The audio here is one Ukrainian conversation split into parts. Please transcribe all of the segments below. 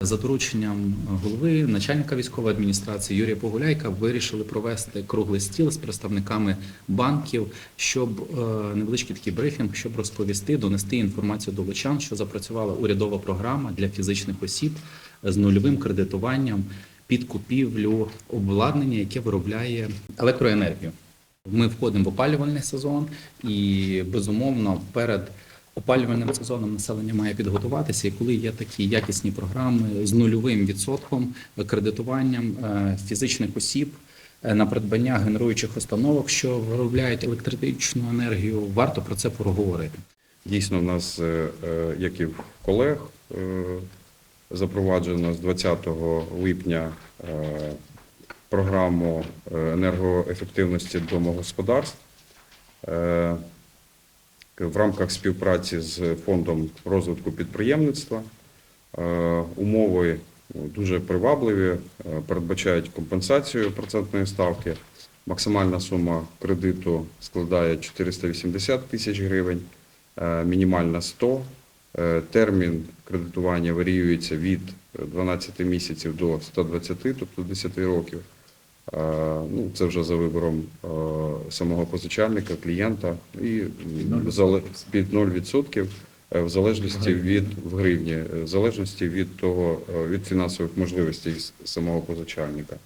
За дорученням голови начальника військової адміністрації Юрія Погуляйка вирішили провести круглий стіл з представниками банків, щоб е, невеличкий такий брифінг, щоб розповісти, донести інформацію до лучан, що запрацювала урядова програма для фізичних осіб з нульовим кредитуванням під купівлю обладнання, яке виробляє електроенергію. Ми входимо в опалювальний сезон, і безумовно перед опалювальним сезоном населення має підготуватися. І коли є такі якісні програми з нульовим відсотком кредитуванням е, фізичних осіб е, на придбання генеруючих установок, що виробляють електричну енергію, варто про це поговорити. Дійсно, в нас, е, як і в колег, запроваджено з 20 липня програму енергоефективності домогосподарств. Е, В рамках співпраці з фондом розвитку підприємництва е, умови дуже привабливі, е, передбачають компенсацію процентної ставки. Максимальна сума кредиту складає 480 тисяч гривень, е, мінімальна 100. Е, Термін кредитування варіюється від 12 місяців до 120, тобто 10 років. Ну, це вже за вибором самого позичальника, клієнта і під 0% е, в залежності від в гривні, е, в залежності від того е, від фінансових можливостей самого позичальника.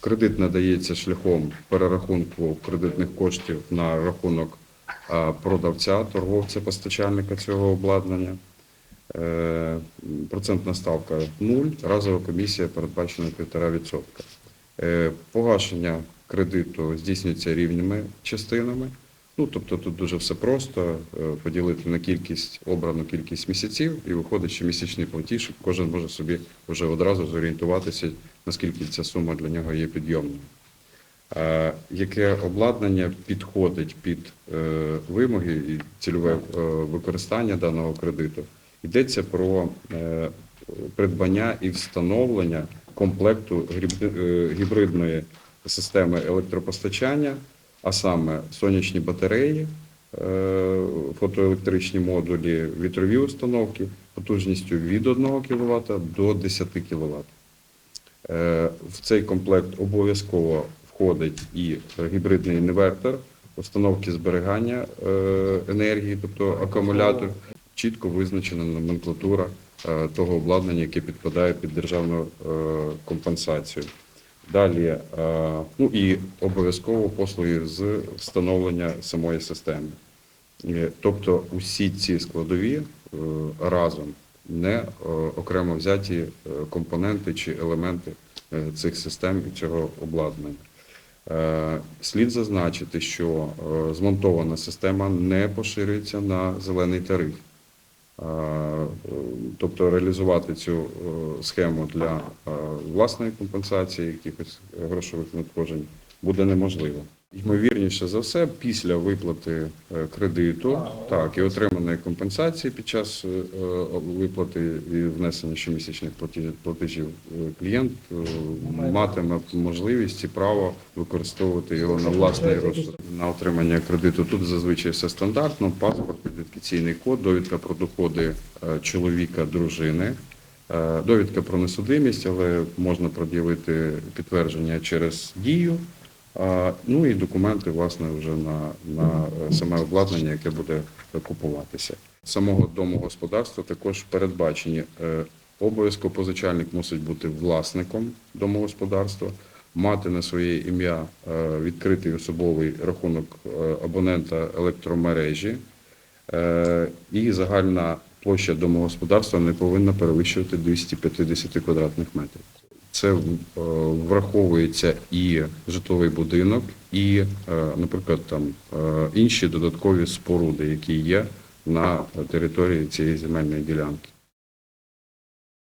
Кредит надається шляхом перерахунку кредитних коштів на рахунок продавця, торговця, постачальника цього обладнання. Е, Процентна ставка 0, разова комісія передбачена 1,5%. Е, Погашення кредиту здійснюється рівними частинами. Ну, тобто тут дуже все просто е, поділити на кількість, обрану кількість місяців і виходить щомісячний платіж, щоб кожен може собі вже одразу зорієнтуватися, наскільки ця сума для нього є підйомною. Яке обладнання підходить під вимоги і цільове використання даного кредиту? Йдеться про е, придбання і встановлення комплекту е, гібридної системи електропостачання, а саме сонячні батареї, е, фотоелектричні модулі, вітрові установки потужністю від 1 кВт до 10 кВт. В цей комплект обов'язково входить і гібридний інвертор, установки зберігання енергії, тобто акумулятор. Чітко визначена номенклатура е, того обладнання, яке підпадає під державну е, компенсацію. Далі, е, ну і обов'язково послуги з встановлення самої системи. Тобто усі ці складові разом, не окремо взяті компоненти чи елементи цих систем і цього обладнання. Слід зазначити, що змонтована система не поширюється на зелений тариф. Тобто реалізувати цю е, схему для е, власної компенсації якихось грошових надходжень буде неможливо. Ймовірніше за все, після виплати е, кредиту, так і отриманої компенсації під час е, е, виплати і внесення щомісячних платежів- клієнт е, матиме можливість і право використовувати його на власний розсуд. На отримання кредиту тут зазвичай все стандартно: паспорт, ідентифікаційний код, довідка про доходи чоловіка, дружини. Довідка про несудимість, але можна пред'явити підтвердження через дію. Ну і документи, власне, вже на, на е, саме обладнання, яке буде купуватися. Самого домогосподарства також передбачені. е, Обов'язково позичальник мусить бути власником домогосподарства, мати на своє ім'я е, відкритий особовий рахунок абонента електромережі, і загальна площа домогосподарства не повинна перевищувати 250 квадратних метрів. Це е, враховується і житловий будинок, і, е, наприклад, там е, інші додаткові споруди, які є на території цієї земельної ділянки.